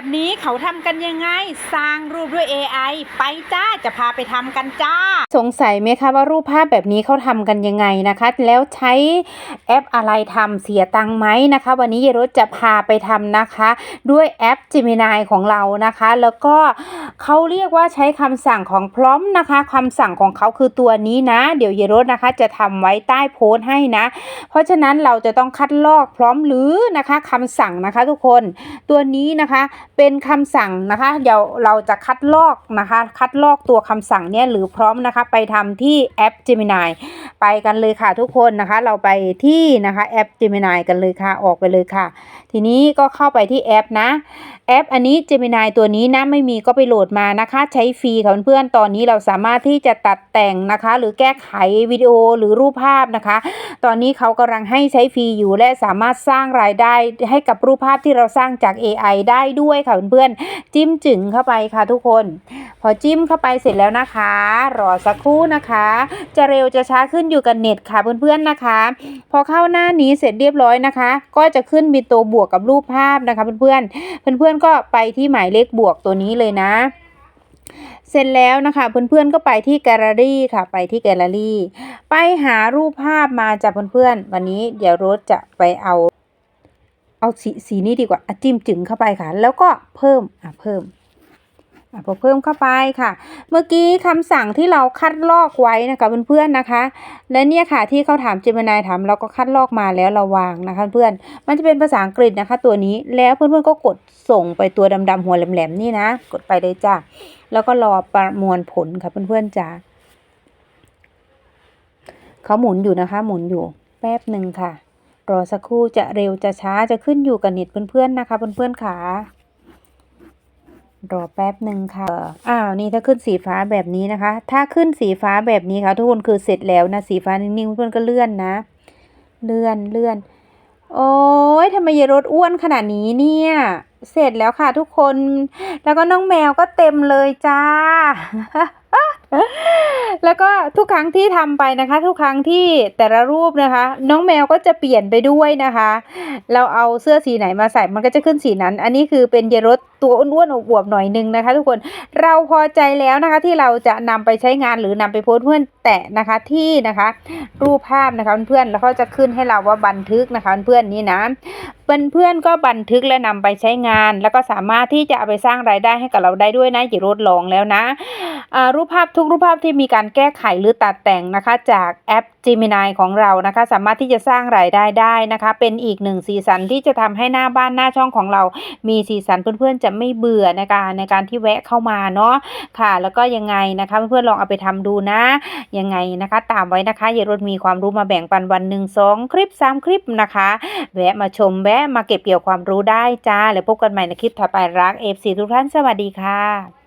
แบบนี้เขาทำกันยังไง สร้างรูปด้วย AI ไปจ้าจะพาไปทำกันจ้า สงสัยไหมคะว่ารูปภาพแบบนี้เขาทำกันยังไงนะคะ แล้วใช้แอปอะไรทำเสียตังค์ไหมนะคะ วันนี้เยรถจะพาไปทำนะคะ ด้วยแอป Gemini ของเรานะคะ แล้วก็เขาเรียกว่าใช้คำสั่งของพร้อมนะคะคำสั่งของเขาคือตัวนี้นะ เดี๋ยวเยรถนะคะจะทำไว้ใต้โพสต์ให้นะ เพราะฉะนั้นเราจะต้องคัดลอกพร้อมหรือนะคะคำสั่งนะคะทุกคนตัวนี้นะคะเป็นคำสั่งนะคะเดี๋ยวเราจะคัดลอกนะคะ คัดลอกตัวคำสั่งเนี่ยหรือพร้อมนะคะ ไปทำที่แอป Gemini ไปกันเลยค่ะทุกคนนะคะ เราไปที่นะคะแอป Gemini กันเลยค่ะออกไปเลยค่ะ ทีนี้ก็เข้าไปที่แอปนะแอป อันนี้ Gemini ตัวนี้นะไม่มีก็ไปโหลดมานะคะ ใช้ฟรีค่ะเพื่อนๆตอนนี้เราสามารถที่จะตัดแต่งนะคะ หรือแก้ไขวิดีโอหรือรูปภาพนะคะ ตอนนี้เขากำลังให้ใช้ฟรีอยู่และสามารถสร้างรายได้ให้กับรูปภาพที่เราสร้างจาก AI ได้ด้วยค่ะเพื่อนๆจิ้มจึงเข้าไปค่ะทุกคน พอจิ้มเข้าไปเสร็จแล้วนะคะ รอสักครู่นะคะ จะเร็วจะช้าขึ้นอยู่กับเน็ตค่ะเพื่อนๆนะคะ พอเข้าหน้านี้เสร็จเรียบร้อยนะคะ ก็จะขึ้นมีตัวบวกกับรูปภาพนะคะเพื่อนๆเพื่อนๆก็ไปที่หมายเลขบวกตัวนี้เลยนะเสร็จแล้วนะคะเพื่อนๆก็ไปที่แกลเลอรี่ค่ะ ไปที่แกลเลอรี่ ไปหารูปภาพมาจากเพื่อนๆวันนี้เดี๋ยวโรสจะไปเอา เอาสีสีนี้ดีกว่าจิ้มจึงเข้าไปค่ะ แล้วก็เพิ่มอะเพิ่มอะพอเพิ่มเข้าไปค่ะ เมื่อกี้คำสั่งที่เราคัดลอกไว้นะคะเพื่อนๆนะคะ และเนี่ยค่ะที่เขาถามเจมินายถามเราก็คัดลอกมาแล้วเราวางนะคะเพื่อนมันจะเป็นภาษาอังกฤษนะคะ ตัวนี้แล้วเพื่อนๆก็กดส่งไปตัวดำๆหัวแหลมๆนี่นะ กดไปเลยจ้าแล้วก็รอประมวลผลค่ะเพื่อนๆจ้าเขาหมุนอยู่นะคะ หมุนอยู่แป๊บหนึ่งค่ะ รอสักครู่จะเร็วจะช้าจะขึ้นอยู่กับเน็ตเพื่อนๆนะคะเพื่อนๆค่ะรอแป๊บหนึ่งค่ะ อ้าว นี่ถ้าขึ้นสีฟ้าแบบนี้นะคะ ถ้าขึ้นสีฟ้าแบบนี้ค่ะ ทุกคนคือเสร็จแล้วนะ สีฟ้านิ่งๆเพื่อนก็เลื่อนนะ เลื่อนเลื่อน โอ้ยทำไมยายรถอ้วนขนาดนี้เนี่ย เสร็จแล้วค่ะทุกคน แล้วก็น้องแมวก็เต็มเลยจ้า แล้วก็ทุกครั้งที่ทำไปนะคะ ทุกครั้งที่แต่ละรูปนะคะ น้องแมวก็จะเปลี่ยนไปด้วยนะคะ เราเอาเสื้อสีไหนมาใส่มันก็จะขึ้นสีนั้น อันนี้คือเป็นเยรถตัวอ้วนๆอวบๆหน่อยนึงนะคะ ทุกคนเราพอใจแล้วนะคะที่เราจะนำไปใช้งานหรือนำไปโพสเพื่อน แตะนะคะที่นะคะ รูปภาพนะคะเพื่อนๆแล้วเขาจะขึ้นให้เราว่าบันทึกนะคะเพื่อนๆนี่นะเพื่อนๆก็บันทึกและนำไปใช้งาน แล้วก็สามารถที่จะเอาไปสร้างรายได้ให้กับเราได้ด้วยนะอย่ารถลองแล้วนะรูปภาพทุกรูปภาพที่มีการแก้ไขหรือตัดแต่งนะคะ จากแอป Gemini ของเรานะคะ สามารถที่จะสร้างรายได้ได้นะคะ เป็นอีกหนึ่งสีสันที่จะทำให้หน้าบ้านหน้าช่องของเรา มีสีสันเพื่อนๆจะไม่เบื่อในการในการที่แวะเข้ามาเนาะค่ะ แล้วก็ยังไงนะคะเพื่อนๆลองเอาไปทำดูนะยังไงนะคะ ตามไว้นะคะอย่ารถมีความรู้มาแบ่งปันวันหนึ่งสองคลิปสามคลิปนะคะแวะมาชมแวะมาเก็บเกี่ยวความรู้ได้จ้าแล้วพบกันใหม่ในคลิปถัดไปรัก FC ทุกท่านสวัสดีค่ะ